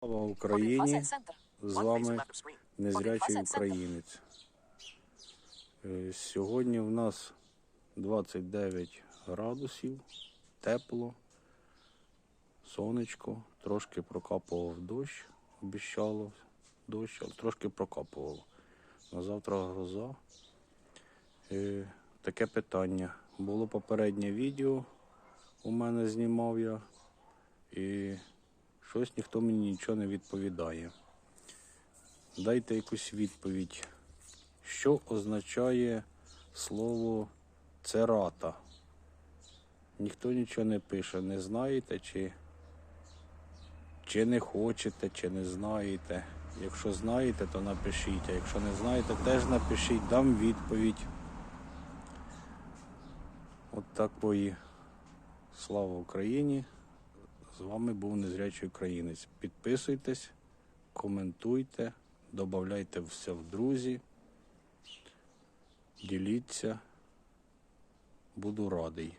Слава Україні! З вами незрячий українець. Е, Сьогодні в нас 29 градусів, тепло, сонечко, трошки прокапував дощ, обіщало дощ, але трошки прокапувало. На завтра гроза. Е, Таке питання. Було попереднє відео, у мене знімав я, і щось ніхто мені нічого не відповідає. Дайте якусь відповідь. Що означає слово церата? Ніхто нічого не пише, не знаєте, чи, чи не хочете, чи не знаєте. Якщо знаєте, то напишіть. А якщо не знаєте, теж напишіть, дам відповідь. От такої. Слава Україні! З вами був незрячий українець. Підписуйтесь, коментуйте, додавайте все в друзі, діліться. Буду радий.